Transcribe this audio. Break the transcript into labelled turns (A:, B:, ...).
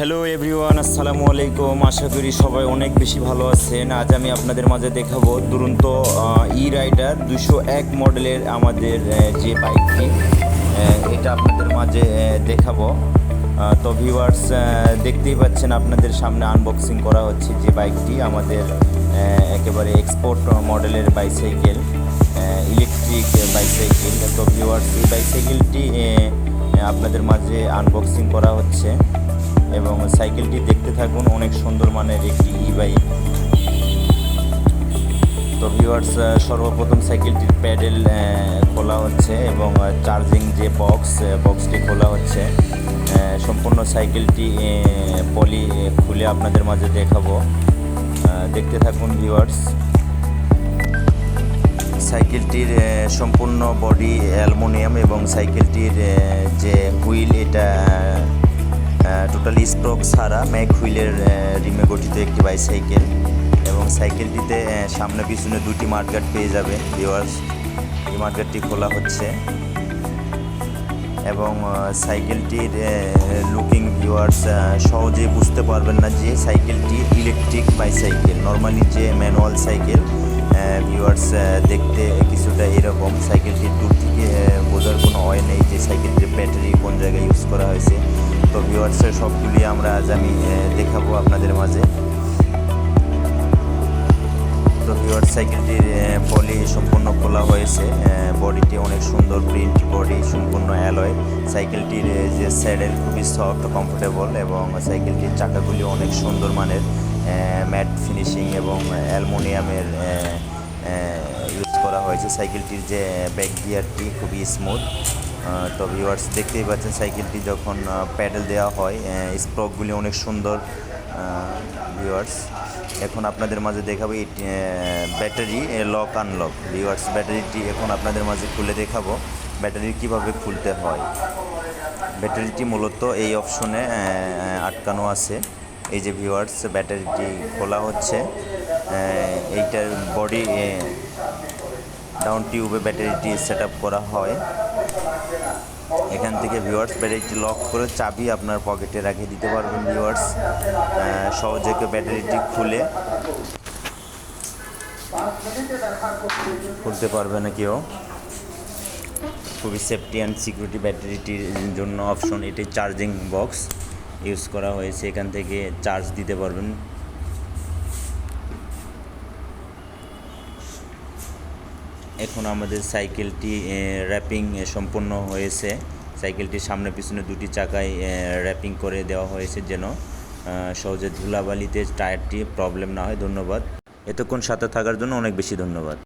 A: Hello everyone আসসালামু আলাইকুম আশা করি সবাই অনেক বেশি ভালো আছেন। আজ আমি আপনাদের মাঝে দেখাবো দুরন্ত ই রাইডার দুশো এক মডেলের আমাদের যে বাইকটি এটা আপনাদের মাঝে দেখাবো। তো ভিউয়ার্স দেখতেই পাচ্ছেন আপনাদের সামনে আনবক্সিং করা হচ্ছে যে বাইকটি আমাদের একেবারে এক্সপোর্ট মডেলের বাইসাইকেল ইলেকট্রিক বাইসাইকেল তো ভিউয়ার্স এই বাইসাইকেলটি আপনাদের মাঝে আনবক্সিং করা হচ্ছে। এবং সাইকেলটি দেখতে থাকুন, অনেক সুন্দর মানের একটি ই বাইক তো ভিউয়ার্স সর্বপ্রথম সাইকেলটির প্যাডেল খোলা হচ্ছে এবং চার্জিং যে বক্স বক্সটি খোলা হচ্ছে। সম্পূর্ণ সাইকেলটি পলি খুলে আপনাদের মাঝে দেখাবো। দেখতে থাকুন ভিউয়ার্স সাইকেলটির সম্পূর্ণ বডি অ্যালুমিনিয়াম এবং সাইকেলটির যে হুইল এটা টোটালি স্ট্রোক ছাড়া ম্যাক হুইলের রিমে গঠিত একটি বাইসাইকেল এবং সাইকেলটিতে সামনে পিছনে দুটি মাঠগাট পেয়ে যাবে ভিওয়ার্স এই মাঠগাটটি খোলা হচ্ছে এবং সাইকেলটির লুকিং ভিউয়ার্স সহজেই বুঝতে পারবেন না যে সাইকেলটি ইলেকট্রিক বাইসাইকেল নর্মালি যে ম্যানুয়াল সাইকেল। ভিউয়ার্স দেখতে কিছুটা এরকম। সাইকেলটির দূর থেকে বোঝার কোনো হয় নেই যে সাইকেলটির ব্যাটারি কোন জায়গায় ইউজ করা হয়েছে। তো ভিউয়ার্সের সবগুলি আমরা আজ আমি দেখাবো আপনাদের মাঝে। সাইকেলটির পলি সম্পূর্ণ খোলা হয়েছে। বডিটি অনেক সুন্দর প্রিন্ট বডি সম্পূর্ণ অ্যালয়। সাইকেলটির যে স্যাডেল খুবই সফট কমফোর্টেবল এবং সাইকেলটির চাকাগুলি অনেক সুন্দর মানের। ম্যাট ফিনিশিং এবং অ্যালমোনিয়ামের ইউজ করা হয়েছে। সাইকেলটির যে ব্যাক গিয়ারটি খুবই স্মুথ তো ভিউয়ার্স দেখতেই পাচ্ছেন, সাইকেলটি যখন প্যাডেল দেওয়া হয় স্প্রকগুলি অনেক সুন্দর। ভিউয়ার্স এখন আপনাদের মাঝে দেখাবো এই ব্যাটারি লক আনলক ভিউয়ার্স ব্যাটারিটি এখন আপনাদের মাঝে খুলে দেখাবো। ব্যাটারি কীভাবে খুলতে হয়। ব্যাটারিটি মূলত এই অপশনে আটকানো আছে। এই যে ভিউয়ার্স ব্যাটারিটি খোলা হচ্ছে। এইটার বডি ডাউন টিউবে ব্যাটারিটি সেট করা হয়। এখান থেকে ভিউয়ার্স ব্যাটারিটি লক করে চাবি আপনার পকেটে রেখে দিতে পারবেন ভিওয়ার্স সহজে ব্যাটারিটি খুলে খুলতে পারবে না কেউ। খুবই সেফটি অ্যান্ড সিকিউরিটি ব্যাটারিটির জন্য অপশন এটি চার্জিং বক্স ইউজ করা হয়েছে। এখান থেকে চার্জ দিতে পারবেন। এখন আমাদের সাইকেলটি র্যাপিং সম্পন্ন হয়েছে। সাইকেলটির সামনে পিছনে দুটি চাকায় র্যাপিং করে দেওয়া হয়েছে যেন সহজে ধুলাবালিতে টায়ারটি প্রবলেম না হয়। ধন্যবাদ। এতক্ষণ সাথে থাকার জন্য অনেক বেশি ধন্যবাদ।